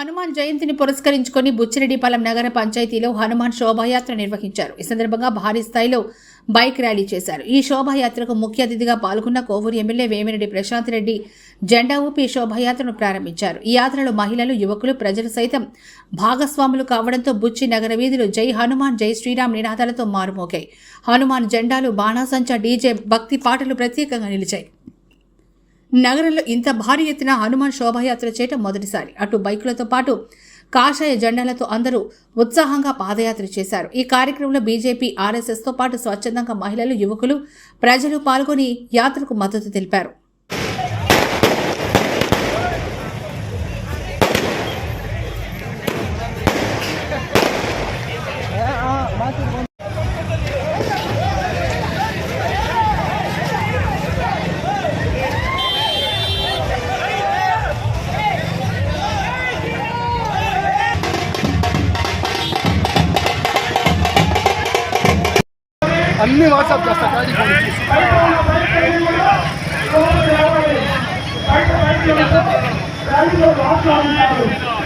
హనుమాన్ జయంతిని పురస్కరించుకొని బుచ్చిరెడ్డిపాలెం నగర పంచాయతీలో హనుమాన్ శోభాయాత్ర నిర్వహించారు. ఈ సందర్భంగా భారీ స్థాయిలో బైక్ ర్యాలీ చేశారు. ఈ శోభాయాత్రకు ముఖ్య అతిథిగా పాల్గొన్న కోవూరు ఎమ్మెల్యే వేమిరెడ్డి ప్రశాంత్ రెడ్డి జెండా ఊపి శోభాయాత్రను ప్రారంభించారు. ఈ యాత్రలో మహిళలు యువకులు ప్రజలు సైతం భాగస్వాములు కావడంతో బుచ్చి నగర వీధులు జై హనుమాన్ జై శ్రీరామ్ నినాదాలతో మారుమోగాయి. హనుమాన్ జెండాలు బాణాసంచా డీజే భక్తి పాటలు ప్రత్యేకంగా నిలిచాయి. నగరంలో ఇంత భారీ ఎత్తున హనుమాన్ శోభాయాత్ర చేయటం మొదటిసారి. అటు బైకులతో పాటు కాషాయ జెండాలతో అందరూ ఉత్సాహంగా పాదయాత్ర చేశారు. ఈ కార్యక్రమంలో బీజేపీ ఆర్ఎస్ఎస్తో పాటు స్వచ్ఛందంగా మహిళలు యువకులు ప్రజలు పాల్గొని యాత్రకు మద్దతు తెలిపారు. అన్ని వాట్సాప్ చేస్తా కానీ ఒకరితో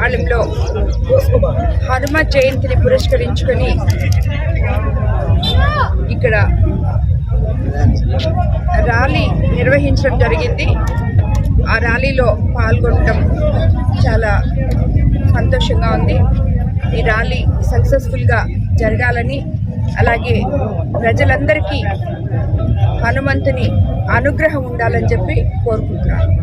బుచ్చిరెడ్డిపాలెంలో హనుమ జయంతిని పురస్కరించుకొని ఇక్కడ ర్యాలీ నిర్వహించడం జరిగింది. ఆ ర్యాలీలో పాల్గొనడం చాలా సంతోషంగా ఉంది. ఈ ర్యాలీ సక్సెస్ఫుల్గా జరగాలని అలాగే ప్రజలందరికీ హనుమంతుని అనుగ్రహం ఉండాలని చెప్పి కోరుకుంటున్నాను.